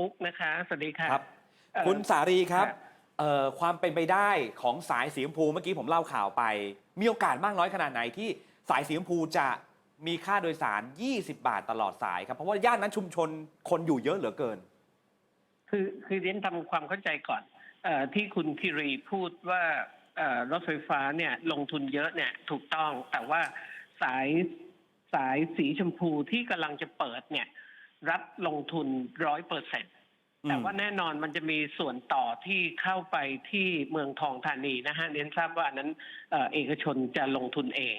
ปุ๊กนะคะ สวัสดีค่ะครับ เอ่อ คุณสารีครับครับเอ่อความเป็นไปได้ของสายสีชมพูเมื่อกี้ผมเล่าข่าวไป มีโอกาสมากน้อยขนาดไหนที่สายสีชมพูจะมีค่าโดยสาร 20 บาทตลอดสายครับ เพราะว่าย่านนั้นชุมชนคนอยู่เยอะเหลือเกิน คือคือเรียนทำความเข้าใจก่อนเออที่คุณคิรีพูดว่าเอ่อรถไฟฟ้าเนี่ยลงทุนเยอะเนี่ยถูกต้องแต่ว่าสายสายสีชมพูที่กำลังจะเปิดเนี่ย รัฐลงทุนร้อยเปอร์เซ็นตอืมแต่ว่าแน่นอนมันจะมีส่วนต่อที่เข้าไปที่เมืองทองธานีนะฮะเรียนทราบว่าอันนั้นเอ่อเอกชนจะลงทุนเอง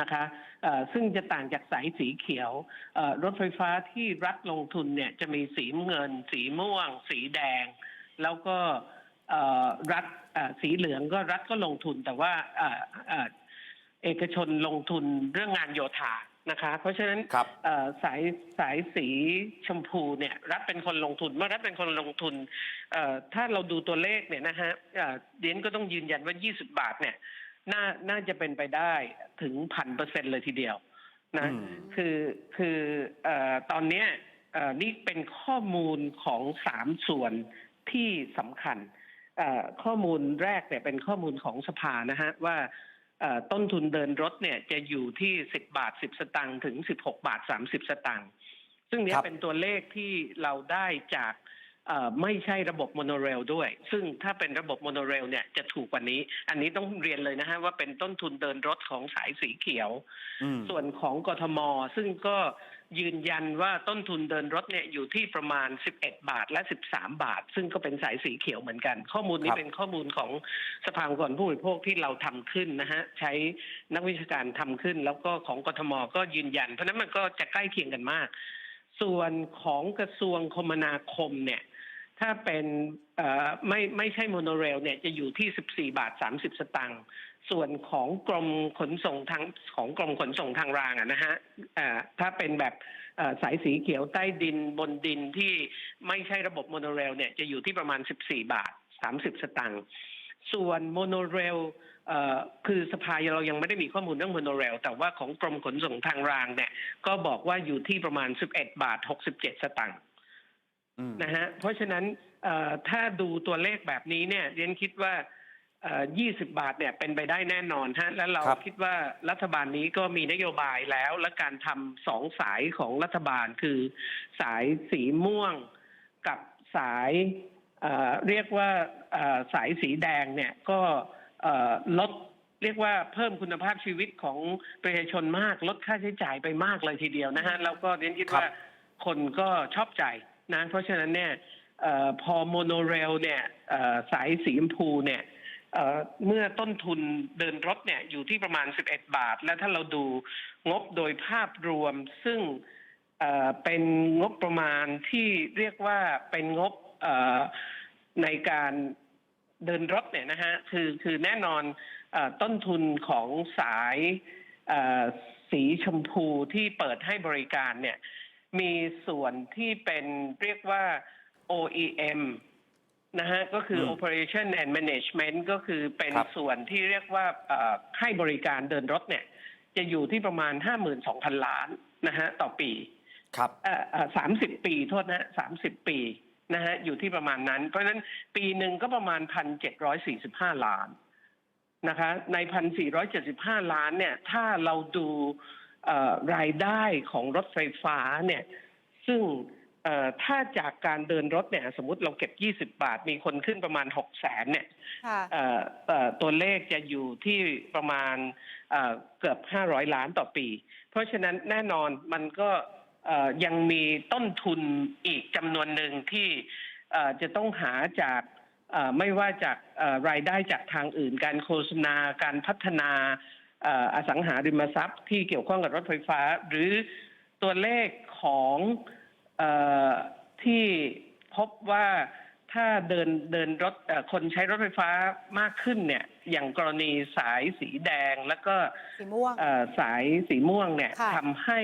นะคะเอ่อซึ่งจะต่างจากสายสีเขียวเอ่อรถไฟฟ้าที่รัฐลงทุนเนี่ยจะมีสีเงิน สีม่วง สีแดง แล้วก็เอ่อรัฐเอ่อสีเหลืองก็รัฐก็ลงทุนแต่ว่าเอ่อเอ่อเอกชนลงทุนเรื่องงานโยธา นะคะ เพราะฉะนั้นครับ เอ่อสายสายสีชมพูเนี่ยรัฐเป็นคนลงทุนเมื่อรัฐเป็นคนลงทุนเอ่อถ้าเราดูตัวเลขเนี่ยนะฮะเอ่อเดียนก็ต้องยืนยันว่า 20 บาทเนี่ยน่าน่าจะเป็นไปได้ถึงพันเปอร์เซ็นเลยทีเดียวนะอืม คือคือเอ่อตอนเนี้ยเอ่อนี่เป็นข้อมูลของสามส่วนที่สำคัญ เอ่อข้อมูลแรกเนี่ยเป็นข้อมูลของสภานะฮะว่าเอ่อ ต้นทุนเดินรถเนี่ยจะอยู่ที่ 10 บาท 10 สตางค์ถึง 16 บาท 30 สตางค์ซึ่งเนี้ยครับเป็นตัวเลขที่เราได้จากเอ่อ ไม่ใช่ระบบโมโนเรลด้วย ซึ่งถ้าเป็นระบบโมโนเรลเนี่ยจะถูกกว่านี้ อันนี้ต้องเรียนเลยนะฮะว่าเป็นต้นทุนเดินรถของสายสีเขียวอืมส่วนของกทม ซึ่งก็ยืนยันว่าต้นทุนเดินรถเนี่ยอยู่ที่ประมาณ 11 บาทและ 13 บาท ซึ่งก็เป็นสายสีเขียวเหมือนกัน ข้อมูลนี้ครับเป็นข้อมูลของสภาองค์กรผู้บริโภคที่เราทำขึ้นนะฮะใช้นักวิชาการทำขึ้น แล้วก็ของกทม ก็ยืนยัน เพราะฉะนั้นมันก็จะใกล้เคียงกันมาก ส่วนของกระทรวงคมนาคมเนี่ย ถ้าเป็นไม่ไม่ใช่โมโนเรลเนี่ยจะอยู่ที่ 14 บาท 30 สตางค์ส่วนของกรมขนส่งทางของกรมขนส่งทางรางอะนะฮะถ้าเป็นแบบสายสีเขียวใต้ดินบนดินที่ไม่ใช่ระบบโมโนเรลเนี่ยจะอยู่ที่ประมาณ 14 บาท 30 สตางค์ส่วนโมโนเรลคือสภาเรายังไม่ได้มีข้อมูลเรื่องโมโนเรลแต่ว่าของกรมขนส่งทางรางเนี่ยก็บอกว่าอยู่ที่ประมาณ 11 บาท 67 สตางค์ นะฮะเพราะฉะนั้นเอ่อถ้าดูตัวเลขแบบนี้เนี่ยเรียนคิดว่าเอ่อ20 บาทเนี่ยเป็นไปได้แน่นอนฮะแล้วเราครับคิดว่ารัฐบาลนี้ก็มีนโยบายแล้ว และการทำสองสายของรัฐบาลคือ สายสีม่วงกับสายเอ่อเรียกว่าเอ่อสายสีแดงเนี่ยก็เอ่อลดเรียกว่าเพิ่มคุณภาพชีวิตของประชาชนมาก ลดค่าใช้จ่ายไปมากเลยทีเดียวนะฮะแล้วก็เรียนคิดว่าคนก็ชอบใจ นะเพราะฉะนั้นเนี่ยออพอโมโนเรลเนี่ยสายสีชมพูเนี่ยเเมื่อต้นทุนเดินรถเนี่ยอยู่ที่ประมาณ 11 บาท แล้วถ้าเราดูงบโดยภาพรวม ซึ่งเเป็นงบประมาณที่เรียกว่าเป็นงบในการเดินรถเนี่ยนะฮะคือคือแน่นอนอต้นทุนของสายสีชมพูที่เปิดให้บริการเนี่ย มีส่วนที่เป็นเรียกว่า OEM นะฮะก็คืออม Operation and Management ก็คือเป็นครับส่วนที่เรียกว่าเอ่อให้บริการเดินรถเนี่ย จะอยู่ที่ประมาณ 52,000 ล้านนะฮะต่อปีครับเอ่อสามสิบปีโทษนะสามสิบปีนะฮะอยู่ที่ประมาณนั้น เพราะฉะนั้นปีหนึ่งก็ประมาณพันเจ็ดร้อยสี่สิบห้าล้านนะคะ ในพันสี่ร้อยเจ็ดสิบห้าล้านเนี่ย ถ้าเราดูเอ่อ รายได้ของรถไฟฟ้าเนี่ยซึ่งเอ่อถ้าจากการเดินรถเนี่ยสมมติเราเก็บยี่สิบาท มีคนขึ้นประมาณหกแสนเนี่ยค่ะเอ่อเอ่อตัวเลขจะอยู่ที่ประมาณเอ่อเกือบ 500 ล้านต่อปี เพราะฉะนั้นแน่นอนมันก็เอ่อยังมีต้นทุนอีกจำนวนหนึ่งที่เอ่อจะต้องหาจากเอ่อไม่ว่าจากเอ่อรายได้จากทางอื่น การโฆษณาการพัฒนาเอ่ออสังหาริมทรัพย์ที่เกี่ยวข้องกับรถไฟฟ้า หรือตัวเลขของเออที่พบว่าถ้าเดินเดินรถเอ่อคนใช้รถไฟฟ้ามากขึ้นเนี่ย อย่างกรณีสายสีแดงแล้วก็สีม่วงเอ่อสายสีม่วงเนี่ยค่ะทำให้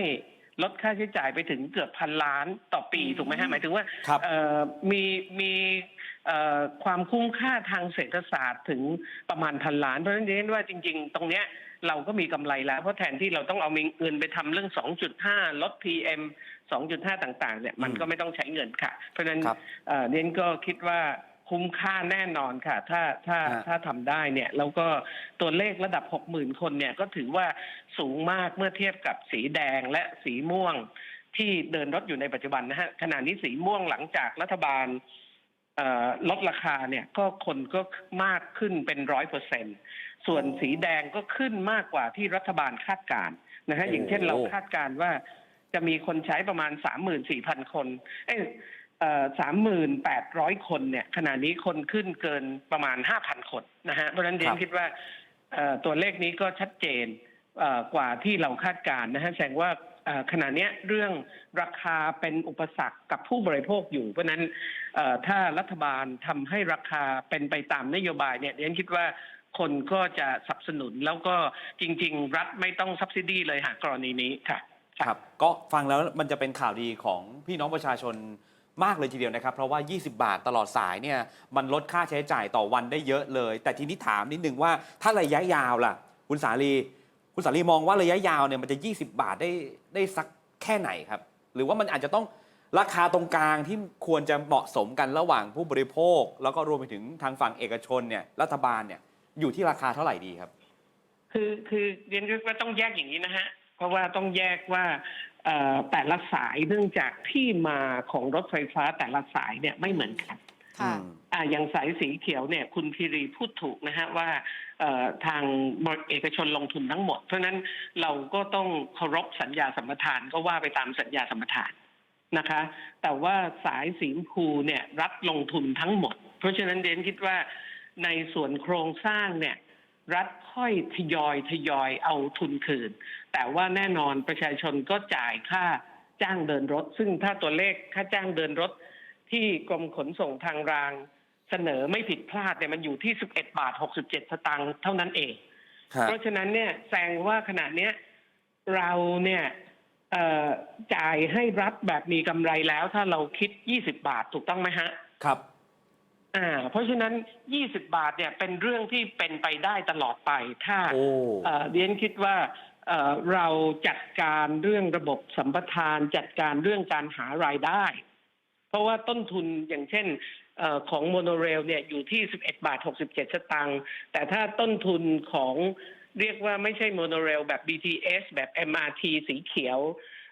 ลดค่าใช้จ่ายไปถึงเกือบพันล้านต่อปีอืมถูกไหมฮะหมายถึงว่าครับเอ่อมีมีเอ่อความคุ้มค่าทางเศรษฐศาสตร์ถึงประมาณพันล้าน เพราะฉะนั้นเรียนว่าจริง ๆ ตรงเนี้ย เราก็มีกำไรแล้วเพราะแทนที่เราต้องเอาเงินไปทำเรื่อง 2.5 ลด PM 2.5 ต่าง ๆ เนี่ยมันอืมก็ไม่ต้องใช้เงินค่ะ เพราะฉะนั้นครับเอ่อเน้นก็คิดว่าคุ้มค่าแน่นอนค่ะ ถ้าถ้าฮะถ้าทำได้เนี่ยแล้วก็ตัวเลขระดับ 60,000 คนเนี่ยก็ถือว่าสูงมากเมื่อเทียบกับสีแดงและสีม่วงที่เดินรถอยู่ในปัจจุบันนะฮะขณะนี้สีม่วงหลังจากรัฐบาลเอ่อ ลดราคาเนี่ยก็คนก็มากขึ้นเป็นร้อยเปอร์เซ็นส่วนสีแดงก็ขึ้นมากกว่าที่รัฐบาลคาดการณ์นะฮะโอ้อย่างเช่นเราคาดการณ์ว่าจะมีคนใช้ประมาณสามหมื่นสี่พันคนเอ้สามหมื่นแปดร้อยคนเนี่ยขณะนี้คนขึ้นเกินประมาณห้าพันคนนะฮะเพราะฉะนั้นเดครันบคิดว่าเอ่อตัวเลขนี้ก็ชัดเจนเอ่อกว่าที่เราคาดการณ์นะฮะแสดงว่าเอ่อ ขณะนี้เรื่องราคาเป็นอุปสรรคกับผู้บริโภคอยู่ เพราะนั้นถ้ารัฐบาลทำให้ราคาเป็นไปตามนโยบายเนี่ยเดนคิดว่าคนก็จะสนับสนุนแล้วก็จริง ๆ รัฐไม่ต้องซับซิดีเลยหากกรณีนี้ค่ะครับ ก็ฟังแล้วมันจะเป็นข่าวดีของพี่น้องประชาชนมากเลยทีเดียวนะครับ เพราะว่า 20 บาทตลอดสายเนี่ยมันลดค่าใช้จ่ายต่อวันได้เยอะเลย แต่ทีนี้ถามนิดนึงว่าถ้าระยะยาวล่ะ คุณสาลี คุณสาลีมองว่าระยะยาวเนี่ยมันจะ 20 บาทได้ได้สักแค่ไหนครับ หรือว่ามันอาจจะต้องราคาตรงกลางที่ควรจะเหมาะสมกันระหว่างผู้บริโภค แล้วก็รวมไปถึงทางฝั่งเอกชนเนี่ยรัฐบาลเนี่ยอยู่ที่ราคาเท่าไหร่ดีครับ คือคือเรียนรู้ว่าต้องแยกอย่างนี้นะฮะ เพราะว่าต้องแยกว่าแต่ละสายเนื่องจากที่มาของรถไฟฟ้าแต่ละสายเนี่ยไม่เหมือนกัน ค่ะอืมอ่าอย่างสายสีเขียวเนี่ยคุณพีรีพูดถูกนะฮะว่าเอ่อทางบริเอกชนลงทุนทั้งหมด เพราะฉะนั้นเราก็ต้องเคารพสัญญาสัมปทานก็ว่าไปตามสัญญาสัมปทานนะคะ แต่ว่าสายสีชมพูเนี่ยรัฐลงทุนทั้งหมด เพราะฉะนั้นเดนคิดว่าในส่วนโครงสร้างเนี่ยรัฐค่อยทยอยทยอยเอาทุนคืน แต่ว่าแน่นอนประชาชนก็จ่ายค่าจ้างเดินรถ ซึ่งถ้าตัวเลขค่าจ้างเดินรถ ที่กรมขนส่งทางรางเสนอไม่ผิดพลาดเนี่ยมันอยู่ที่ 11 บาท 67 สตางค์เท่านั้นเองครับเพราะฉะนั้นเนี่ยแสดงว่าขณะเนี้ยเราเนี่ยเอ่อจ่ายให้รัฐแบบมีกำไรแล้ว ถ้าเราคิด 20 บาทถูกต้องไหมฮะ ครับ อ่า เพราะฉะนั้น 20 บาทเนี่ยเป็นเรื่องที่เป็นไปได้ตลอดไป ถ้าโอ้เอ่อเรียนคิดว่าเอ่อเราจัดการเรื่องระบบสัมปทาน จัดการเรื่องการหารายได้ เพราะว่าต้นทุนอย่างเช่นเออของโมโนเรลเนี่ยอยู่ที่ 11 บาท 67 สตางค์แต่ถ้าต้นทุนของเรียกว่าไม่ใช่โมโนเรลแบบ BTS แบบ MRT สีเขียว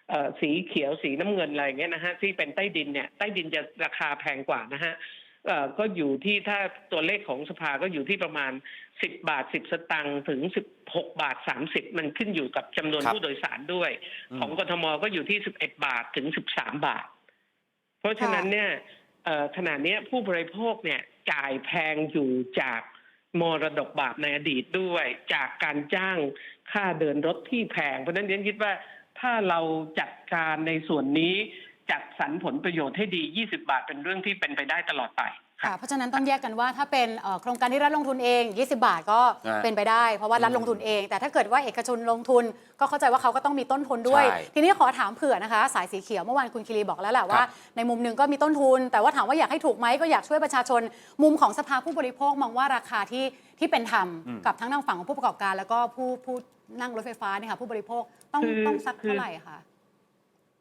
เอ่อสีเขียวสีน้ำเงินอะไรอย่างเงี้ยนะฮะที่เป็นใต้ดินเนี่ยใต้ดินจะราคาแพงกว่านะฮะเอ่อก็อยู่ที่ถ้าตัวเลขของสภาก็อยู่ที่ประมาณ 10 บาท 10 สตางค์ถึง 16 บาท 30 มันขึ้นอยู่กับจำนวนครับผู้โดยสารด้วยอืมของกทมก็อยู่ที่ 11 บาทถึง 13 บาท เพราะฉะนั้นเนี่ยเอ่อขณะเนี้ยผู้บริโภคเนี่ยจ่ายแพงอยู่จากมรดกบาปในอดีตด้วย จากการจ้างค่าเดินรถที่แพง เพราะฉะนั้นเรียนคิดว่าถ้าเราจัดการในส่วนนี้จัดสรรผลประโยชน์ให้ดี 20 บาทเป็นเรื่องที่เป็นไปได้ตลอดไป ค่ะเพราะฉะนั้นต้องแยกกันว่าถ้าเป็นเอ่อโครงการที่รัฐลงทุนเอง 20 บาทก็อ่าเป็นไปได้ เพราะว่ารัฐอืมลงทุนเอง แต่ถ้าเกิดว่าเอกชนลงทุนก็เข้าใจว่าเขาก็ต้องมีต้นทุนด้วย ใช่ทีนี้ขอถามเผื่อนะคะ สายสีเขียวเมื่อวานคุณคิรีบอกแล้วแหละว่าครับในมุมหนึ่งก็มีต้นทุน แต่ว่าถามว่าอยากให้ถูกไหมก็อยากช่วยประชาชน มุมของสภาผู้บริโภคมองว่าราคาที่ที่เป็นธรรมอืมกับทั้งทางฝั่งของผู้ประกอบการ แล้วก็ผู้ผู้นั่งรถไฟฟ้าเนี่ยค่ะผู้บริโภคต้องคือต้องสักคือเท่าไหร่คะ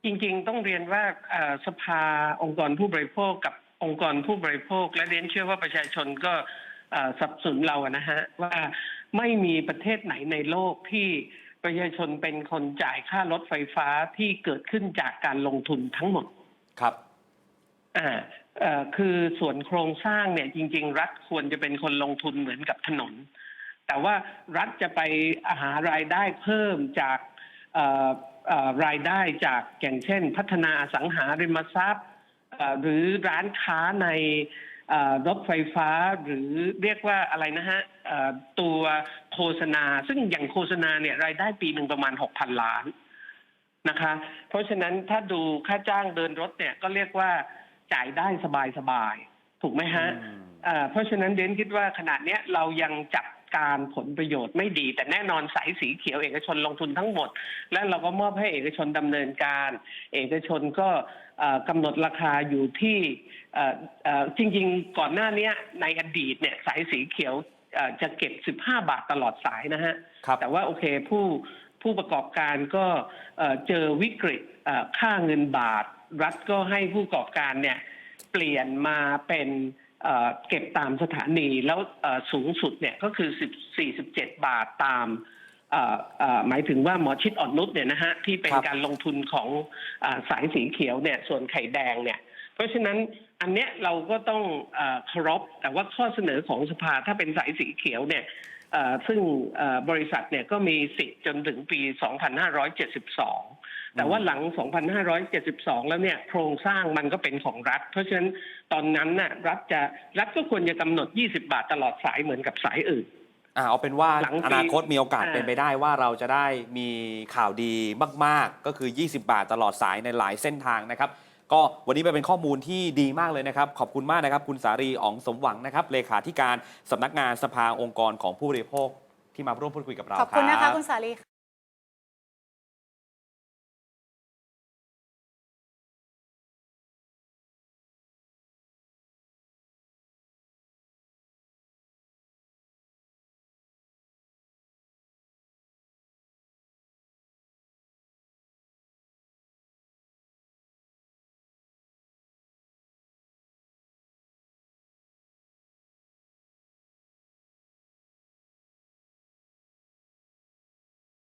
จริงๆ ต้องเรียนว่าเอ่อสภาองค์กรผู้บริโภคกับ องค์กรผู้บริโภค และเรียนเชื่อว่าประชาชนก็เอ่อสนับสนุนเราอะนะฮะว่าไม่มีประเทศไหนในโลกที่ประชาชนเป็นคนจ่ายค่ารถไฟฟ้าที่เกิดขึ้นจากการลงทุนทั้งหมดครับอ่าเอ่อคือส่วนโครงสร้างเนี่ยจริง ๆ รัฐควรจะเป็นคนลงทุนเหมือนกับถนน แต่ว่ารัฐจะไปหารายได้เพิ่มจากเอ่อเอ่อรายได้จากอย่างเช่น พัฒนาอสังหาริมทรัพย์เอ่อ หรือร้านค้าในรถไฟฟ้าหรือเรียกว่าอะไรนะฮะตัวโฆษณา ซึ่งอย่างโฆษณาเนี่ยรายได้ปีหนึ่งประมาณ 6,000 ล้านนะคะ เพราะฉะนั้นถ้าดูค่าจ้างเดินรถเนี่ยก็เรียกว่าจ่ายได้สบายๆ ถูกไหมฮะมเอ่อเพราะฉะนั้นเดนคิดว่าขณะเนี้ยเรายังจัด การผลประโยชน์ไม่ดี แต่แน่นอนสายสีเขียวเอกชนลงทุนทั้งหมด และเราก็มอบให้เอกชนดำเนินการ เอกชนก็เอ่อกำหนดราคาอยู่ที่เอ่อเอ่อจริงๆ ก่อนหน้าเนี้ยในอดีตเนี่ยสายสีเขียวเอ่อจะเก็บ 15 บาทตลอดสายนะฮะครับแต่ว่าโอเคผู้ผู้ประกอบการก็เอ่อเจอวิกฤตเอ่อค่าเงินบาท รัฐก็ให้ผู้ประกอบการเนี่ยเปลี่ยนมาเป็น เอ่อเก็บตามสถานีแล้วเอ่อสูงสุดเนี่ยก็คือ10 47 บาทตามเอ่อเอ่อหมายถึงว่าหมอชิดอ่อนนุชเนี่ยนะฮะที่เป็นครับ การลงทุนของอาสายสีเขียวเนี่ยส่วนไข่แดงเนี่ย เพราะฉะนั้นอันเนี้ยเราก็ต้องเออเคารพแต่ว่าข้อเสนอของสภาถ้าเป็นสายสีเขียวเนี่ยเอ่อซึ่งเอ่อบริษัทเนี่ยก็มีสิทธิ์จนถึงปี 2572 แต่ว่าหลัง 2572 แล้วเนี่ยโครงสร้างมันก็เป็นของรัฐ เพราะฉะนั้นตอนนั้นน่ะรัฐจะรัฐก็ควรจะกำหนด 20 บาทตลอดสายเหมือนกับสายอื่น อ่าเอาเป็นว่าหลังปีอนาคตมีโอกาสอ่า เป็นไปได้ว่าเราจะได้มีข่าวดีมาก ๆ ก็คือ 20 บาทตลอดสายในหลายเส้นทางนะครับ ก็วันนี้เป็นข้อมูลที่ดีมากเลยนะครับ ขอบคุณมากนะครับ คุณสารีอ๋องสมหวังนะครับเลขาธิการสำนักงานสภาองค์กรของผู้บริโภคที่มาร่วมพูดคุยกับเราขอบคุณนะรั คะคุณสาลี